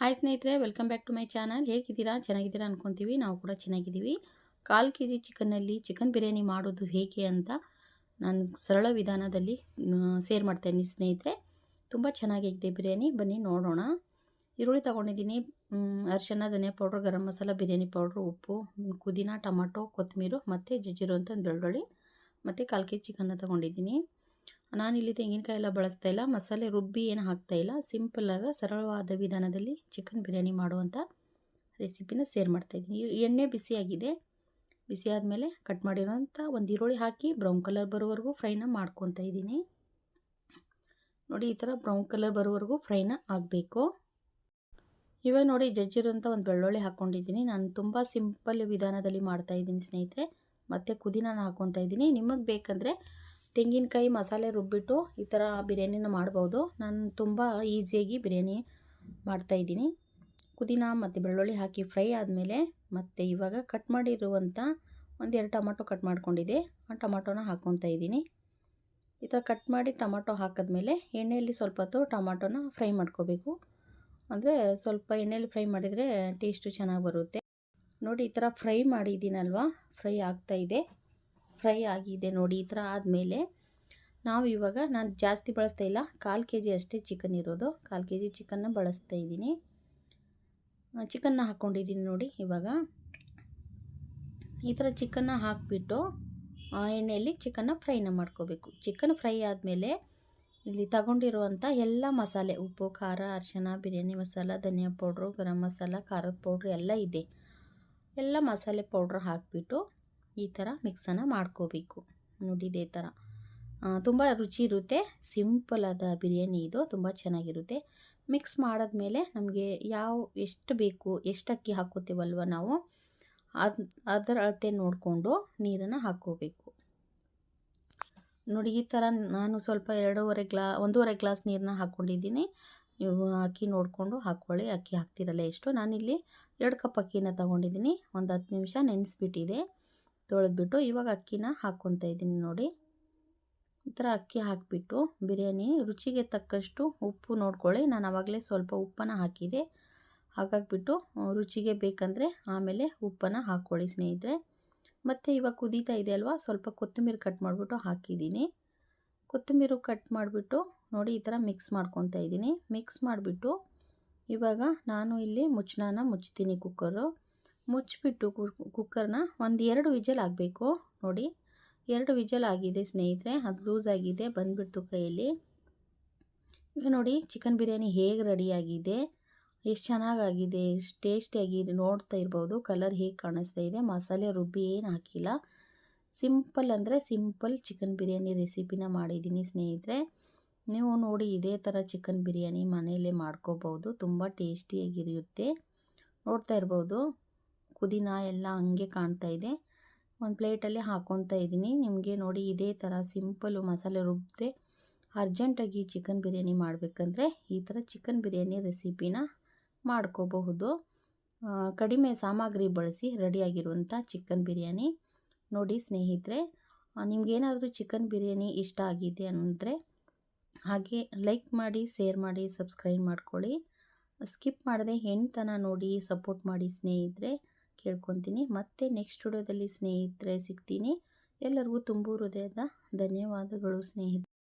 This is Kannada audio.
ಹಾಯ್ ಸ್ನೇಹಿತರೆ welcome back to my channel ಹೇಗಿದ್ದೀರಾ? ಚೆನ್ನಾಗಿದ್ದೀರಾ ಅನ್ಕೊತೀವಿ. ನಾವು ಕೂಡ ಚೆನ್ನಾಗಿದ್ದೀವಿ. ಕಾಲು ಕೆ ಜಿ ಚಿಕನ್ನಲ್ಲಿ ಚಿಕನ್ ಬಿರಿಯಾನಿ ಮಾಡೋದು ಹೇಗೆ ಅಂತ ನಾನು ಸರಳ ವಿಧಾನದಲ್ಲಿ ಸೇರ್ ಮಾಡ್ತೇನೆ ಸ್ನೇಹಿತರೆ. ತುಂಬ ಚೆನ್ನಾಗಿದೆ ಬಿರಿಯಾನಿ. ಬನ್ನಿ ನೋಡೋಣ. ಈರುಳ್ಳಿ ತೊಗೊಂಡಿದ್ದೀನಿ. ಅರಿಶಿನ ಧನಿಯಾ ಪೌಡ್ರ್, ಗರಂ ಮಸಾಲ, ಬಿರಿಯಾನಿ ಪೌಡ್ರು, ಉಪ್ಪು, ಪುದೀನ, ಟೊಮಾಟೊ, ಕೊತ್ತಂಬರಿ, ಮತ್ತು ಜಜ್ಜಿರೋ ಅಂತ ಒಂದು ಬೆಳ್ಳುಳ್ಳಿ, ಮತ್ತು ಕಾಲು ಕೆ ಜಿ ಚಿಕನ್ನ ತೊಗೊಂಡಿದ್ದೀನಿ. ನಾನಿಲ್ಲಿ ತೆಂಗಿನಕಾಯಿ ಎಲ್ಲ ಬಳಸ್ತಾ ಇಲ್ಲ, ಮಸಾಲೆ ರುಬ್ಬಿ ಏನು ಹಾಕ್ತಾ ಇಲ್ಲ. ಸಿಂಪಲ್ಲಾಗಿ ಸರಳವಾದ ವಿಧಾನದಲ್ಲಿ ಚಿಕನ್ ಬಿರಿಯಾನಿ ಮಾಡುವಂಥ ರೆಸಿಪಿನ ಸೇರ್ ಮಾಡ್ತಾಯಿದ್ದೀನಿ ಎಣ್ಣೆ ಬಿಸಿಯಾಗಿದೆ. ಬಿಸಿ ಆದಮೇಲೆ ಕಟ್ ಮಾಡಿರೋಂಥ ಒಂದು ಈರುಳ್ಳಿ ಹಾಕಿ ಬ್ರೌನ್ ಕಲರ್ ಬರೋವರೆಗೂ ಫ್ರೈನ ಮಾಡ್ಕೊತಾ ಇದ್ದೀನಿ. ನೋಡಿ, ಈ ಥರ ಬ್ರೌನ್ ಕಲರ್ ಬರೋವರೆಗೂ ಫ್ರೈನ ಆಗಬೇಕು. ಇವಾಗ ನೋಡಿ ಜಜ್ಜಿರೋಂಥ ಒಂದು ಬೆಳ್ಳುಳ್ಳಿ ಹಾಕ್ಕೊಂಡಿದ್ದೀನಿ ನಾನು ತುಂಬ ಸಿಂಪಲ್ ವಿಧಾನದಲ್ಲಿ ಮಾಡ್ತಾಯಿದ್ದೀನಿ ಸ್ನೇಹಿತರೆ. ಮತ್ತು ಕುದಿನ ಹಾಕ್ಕೊತಾ ಇದ್ದೀನಿ. ನಿಮಗೆ ಬೇಕಂದರೆ ತೆಂಗಿನಕಾಯಿ ಮಸಾಲೆ ರುಬ್ಬಿಟ್ಟು ಈ ಥರ ಬಿರಿಯಾನಿನ ಮಾಡ್ಬೋದು. ನಾನು ತುಂಬ ಈಸಿಯಾಗಿ ಬಿರಿಯಾನಿ ಮಾಡ್ತಾಯಿದ್ದೀನಿ ಪುದೀನ ಮತ್ತು ಬೆಳ್ಳುಳ್ಳಿ ಹಾಕಿ ಫ್ರೈ ಆದಮೇಲೆ ಮತ್ತು ಇವಾಗ ಕಟ್ ಮಾಡಿರುವಂಥ ಒಂದೆರಡು ಟೊಮೊಟೊ ಕಟ್ ಮಾಡ್ಕೊಂಡಿದ್ದೆ. ಆ ಟೊಮೊಟೊನ ಹಾಕ್ಕೊತಾ ಇದ್ದೀನಿ. ಈ ಥರ ಕಟ್ ಮಾಡಿ ಟೊಮೊಟೊ ಹಾಕಿದ್ಮೇಲೆ ಎಣ್ಣೆಯಲ್ಲಿ ಸ್ವಲ್ಪ ಹೊತ್ತು ಟೊಮೊಟೊನ ಫ್ರೈ ಮಾಡ್ಕೋಬೇಕು. ಅಂದರೆ ಸ್ವಲ್ಪ ಎಣ್ಣೆಯಲ್ಲಿ ಫ್ರೈ ಮಾಡಿದರೆ ಟೇಸ್ಟು ಚೆನ್ನಾಗಿ ಬರುತ್ತೆ. ನೋಡಿ ಈ ಥರ ಫ್ರೈ ಮಾಡಿದ್ದೀನಲ್ವ? ಫ್ರೈ ಆಗ್ತಾಯಿದೆ ಫ್ರೈ ಆಗಿದೆ ನೋಡಿ ಈ ಥರ ಆದಮೇಲೆ ನಾವು ಇವಾಗ ನಾನು ಜಾಸ್ತಿ ಬಳಸ್ತಾ ಇಲ್ಲ, ಕಾಲು ಕೆ ಜಿ ಅಷ್ಟೇ ಚಿಕನ್ ಇರೋದು. ಕಾಲು ಕೆ ಜಿ ಚಿಕನ್ನ ಬಳಸ್ತಾ ಇದ್ದೀನಿ. ಚಿಕನ್ನ ಹಾಕ್ಕೊಂಡಿದ್ದೀನಿ ನೋಡಿ ಇವಾಗ. ಈ ಥರ ಚಿಕನ್ನ ಹಾಕಿಬಿಟ್ಟು ಎಣ್ಣೆಯಲ್ಲಿ ಚಿಕನ್ನ ಫ್ರೈನ ಮಾಡ್ಕೋಬೇಕು. ಚಿಕನ್ ಫ್ರೈ ಆದಮೇಲೆ ಇಲ್ಲಿ ತಗೊಂಡಿರುವಂಥ ಎಲ್ಲ ಮಸಾಲೆ, ಉಪ್ಪು, ಖಾರ ಅರಿಶಿನ ಬಿರಿಯಾನಿ ಮಸಾಲ, ಧನಿಯಾ ಪೌಡ್ರು, ಗರಂ ಮಸಾಲ, ಖಾರದ ಪೌಡ್ರು ಎಲ್ಲ ಇದೆ. ಎಲ್ಲ ಮಸಾಲೆ ಪೌಡ್ರ್ ಹಾಕಿಬಿಟ್ಟು ಈ ಥರ ಮಿಕ್ಸನ್ನು ಮಾಡ್ಕೋಬೇಕು. ನೋಡಿ ಇದೇ ಥರ. ತುಂಬ ರುಚಿ ಇರುತ್ತೆ. ಸಿಂಪಲಾದ ಬಿರಿಯಾನಿ ಇದು. ತುಂಬ ಚೆನ್ನಾಗಿರುತ್ತೆ. ಮಿಕ್ಸ್ ಮಾಡಿದ್ಮೇಲೆ ನಮಗೆ ಯಾವ, ಎಷ್ಟು ಬೇಕು, ಎಷ್ಟು ಅಕ್ಕಿ ಹಾಕೋತೀವಲ್ವ ನಾವು? ಅದು, ಅದರ ಅಳತೆ ನೋಡಿಕೊಂಡು ನೀರನ್ನು ಹಾಕ್ಕೋಬೇಕು ನೋಡಿ ಈ ಥರ ನಾನು ಸ್ವಲ್ಪ ಎರಡೂವರೆ ಗ್ಲಾ, ಒಂದೂವರೆ ಗ್ಲಾಸ್ ನೀರನ್ನ ಹಾಕ್ಕೊಂಡಿದ್ದೀನಿ. ನೀವು ಅಕ್ಕಿ ನೋಡಿಕೊಂಡು ಹಾಕ್ಕೊಳ್ಳಿ. ಅಕ್ಕಿ ಹಾಕ್ತಿರಲ್ಲ ಎಷ್ಟು ನಾನಿಲ್ಲಿ ಎರಡು ಕಪ್ ಅಕ್ಕಿನ ತೊಗೊಂಡಿದ್ದೀನಿ. ಒಂದು ಹತ್ತು ನಿಮಿಷ ನೆನೆಸ್ಬಿಟ್ಟಿದೆ. ತೊಳೆದ್ಬಿಟ್ಟು ಇವಾಗ ಅಕ್ಕಿನ ಹಾಕ್ಕೊತಾ ಇದ್ದೀನಿ ನೋಡಿ. ಈ ಥರ ಅಕ್ಕಿ ಹಾಕಿಬಿಟ್ಟು ಬಿರಿಯಾನಿ ರುಚಿಗೆ ತಕ್ಕಷ್ಟು ಉಪ್ಪು ನೋಡ್ಕೊಳ್ಳಿ. ನಾನು ಆವಾಗಲೇ ಸ್ವಲ್ಪ ಉಪ್ಪನ್ನು ಹಾಕಿದೆ. ಹಾಗಾಗಿಬಿಟ್ಟು ರುಚಿಗೆ ಬೇಕಂದರೆ ಆಮೇಲೆ ಉಪ್ಪನ್ನು ಹಾಕ್ಕೊಳ್ಳಿ ಸ್ನೇಹಿತರೆ. ಮತ್ತು ಇವಾಗ ಕುದೀತಾ ಇದೆ ಅಲ್ವಾ? ಸ್ವಲ್ಪ ಕೊತ್ತಂಬರಿ ಕಟ್ ಮಾಡಿಬಿಟ್ಟು ಹಾಕಿದ್ದೀನಿ. ಕೊತ್ತಂಬರಿ ಕಟ್ ಮಾಡಿಬಿಟ್ಟು ನೋಡಿ ಈ ಥರ ಮಿಕ್ಸ್ ಮಾಡ್ಕೊತಾ ಇದ್ದೀನಿ. ಮಿಕ್ಸ್ ಮಾಡಿಬಿಟ್ಟು ಇವಾಗ ನಾನು ಇಲ್ಲಿ ಮುಚ್ಚಳನ ಮುಚ್ತೀನಿ ಕುಕ್ಕರು ಮುಚ್ಚಿಬಿಟ್ಟು ಕುಕ್ಕರ್ನ ಒಂದು ಎರಡು ವಿಜಲ್ ಆಗಬೇಕು. ನೋಡಿ, ಎರಡು ವಿಜಲ್ ಆಗಿದೆ ಸ್ನೇಹಿತರೆ, ಅದು ಲೂಸ್ ಆಗಿದೆ, ಬಂದುಬಿಡ್ತು ಕೈಯಲ್ಲಿ. ಈಗ ನೋಡಿ, ಚಿಕನ್ ಬಿರಿಯಾನಿ ಹೇಗೆ ರೆಡಿಯಾಗಿದೆ, ಎಷ್ಟು ಚೆನ್ನಾಗಾಗಿದೆ, ಎಷ್ಟು ಟೇಸ್ಟಿಯಾಗಿದೆ ನೋಡ್ತಾ ಇರ್ಬೋದು. ಕಲರ್ ಹೇಗೆ ಕಾಣಿಸ್ತಾ ಇದೆ, ಮಸಾಲೆ ರುಬ್ಬಿ ಏನು ಹಾಕಿಲ್ಲ. ಸಿಂಪಲ್ ಅಂದರೆ ಸಿಂಪಲ್ ಚಿಕನ್ ಬಿರಿಯಾನಿ ರೆಸಿಪಿನ ಮಾಡಿದ್ದೀನಿ ಸ್ನೇಹಿತರೆ. ನೀವು ನೋಡಿ, ಇದೇ ಥರ ಚಿಕನ್ ಬಿರಿಯಾನಿ ಮನೆಯಲ್ಲೇ ಮಾಡ್ಕೋಬೋದು, ತುಂಬ ಟೇಸ್ಟಿಯಾಗಿರುತ್ತೆ. ನೋಡ್ತಾ ಇರ್ಬೋದು. ಪುದೀನ ಎಲ್ಲ ಹಂಗೆ ಕಾಣ್ತಾ ಇದೆ. ಒಂದು ಪ್ಲೇಟಲ್ಲಿ ಹಾಕ್ಕೊತಾ ಇದ್ದೀನಿ. ನಿಮಗೆ ನೋಡಿ ಇದೇ ಥರ ಸಿಂಪಲ್ಲು ಮಸಾಲೆ ರುಬ್ಬದೆ ಅರ್ಜೆಂಟಾಗಿ ಚಿಕನ್ ಬಿರಿಯಾನಿ ಮಾಡಬೇಕಂದ್ರೆ ಈ ಥರ ಚಿಕನ್ ಬಿರಿಯಾನಿ ರೆಸಿಪಿನ ಮಾಡ್ಕೋಬಹುದು. ಕಡಿಮೆ ಸಾಮಗ್ರಿ ಬಳಸಿ ರೆಡಿಯಾಗಿರುವಂಥ ಚಿಕನ್ ಬಿರಿಯಾನಿ. ನೋಡಿ ಸ್ನೇಹಿತರೆ ನಿಮಗೇನಾದರೂ ಚಿಕನ್ ಬಿರಿಯಾನಿ ಇಷ್ಟ ಆಗಿದೆ ಅಂದರೆ ಹಾಗೆ ಲೈಕ್ ಮಾಡಿ ಶೇರ್ ಮಾಡಿ ಸಬ್ಸ್ಕ್ರೈಬ್ ಮಾಡ್ಕೊಳ್ಳಿ. ಸ್ಕಿಪ್ ಮಾಡದೆ ಹೆಣ್ತನ ನೋಡಿ ಸಪೋರ್ಟ್ ಮಾಡಿ ಸ್ನೇಹಿತರೆ. ಕೇಳ್ಕೊತೀನಿ. ಮತ್ತೆ ನೆಕ್ಸ್ಟ್ ವಿಡಿಯೋದಲ್ಲಿ ಸ್ನೇಹಿತರೆ ಸಿಗ್ತೀನಿ. ಎಲ್ಲರಿಗೂ ತುಂಬು ಹೃದಯದ ಧನ್ಯವಾದಗಳು ಸ್ನೇಹಿತರೆ.